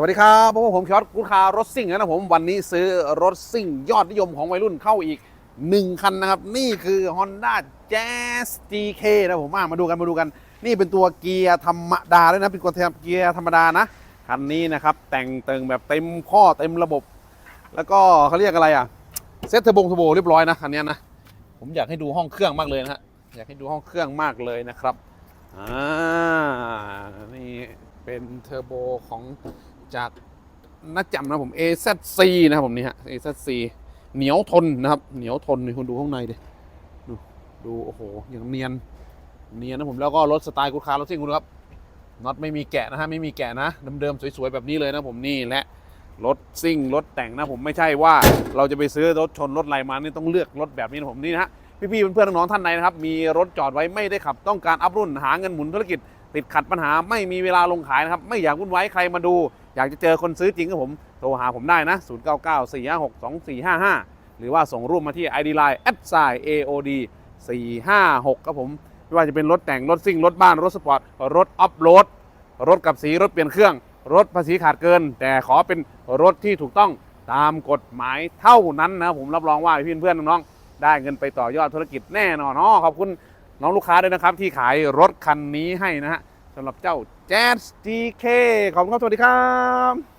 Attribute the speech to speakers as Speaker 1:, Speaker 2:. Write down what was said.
Speaker 1: วัสดีครับพวกผมคิออสกูดคาร์รถซิ่งนะครับผมวันนี้ซื้อรถซิ่งยอดนิยมของวัยรุ่นเข้าอีก 1 คันนะครับ นี่คือ Honda Jazz GK นะผมมาดูกันมาดูกัน นี่เป็นตัวเกียร์ธรรมดาด้วยนะ เป็นตัวเกียร์ธรรมดานะ คันนี้นะครับ แต่งเติงแบบเต็มข้อเต็มระบบ แล้วก็เขาเรียกอะไรอะเซ็ตเทอร์โบงเทอร์โบเรียบร้อยนะคันนี้นะ ผมอยากให้ดูห้องเครื่องมากเลยนะฮะอยากให้ดูห้องเครื่องมากเลยนะครับอ่านี่เป็นเทอร์โบของ จากนักจำนะผม AZC นะครับผมนี่ฮะ AZC เหนียวทนนะครับ เหนียวทนนี่คุณดูข้างในดิดูดูโอ้โหอย่างเนียนเนียนนะผมแล้วก็รถสไตล์กูดคาร์รถซิ่งคุณดูครับน็อตไม่มีแกะนะฮะไม่มีแกะนะเดิมๆสวยๆแบบนี้เลยนะผมนี่และรถซิ่งรถแต่งนะผมไม่ใช่ว่าเราจะไปซื้อรถชนรถอะไรมานี่ต้องเลือกรถแบบนี้นะผมนี่นะฮะพี่ๆเพื่อนๆน้องๆท่านใดนะครับมีรถจอดไว้ไม่ได้ขับต้องการอัพรุ่นหาเงินหมุนธุรกิจ ติดขัดปัญหาไม่มีเวลาลงขายนะครับ ไม่อยากวุ่นวายใครมาดู อยากจะเจอคนซื้อจริงก็ผมโทรหาผมได้นะ 0 9 9 4 5 6 2 4 5 5 หรือว่าส่งรูปมาที่ ID Line a d s i AOD 456ครับผมไม่ว่าจะเป็นรถแต่งรถซิ่งรถบ้านรถสปอร์ตรถออฟโรดรถกับสีรถเปลี่ยนเครื่อง รถภาษีขาดเกิน แต่ขอเป็นรถที่ถูกต้องตามกฎหมายเท่านั้นนะผมรับรองว่าพี่เพื่อนๆน้องๆได้เงินไปต่อยอดธุรกิจแน่นอนเนาะขอบคุณ น้องลูกค้าด้วยนะครับ ที่ขายรถคันนี้ให้นะฮะสำหรับเจ้า Jazz GK ขอบคุณครับ สวัสดีครับ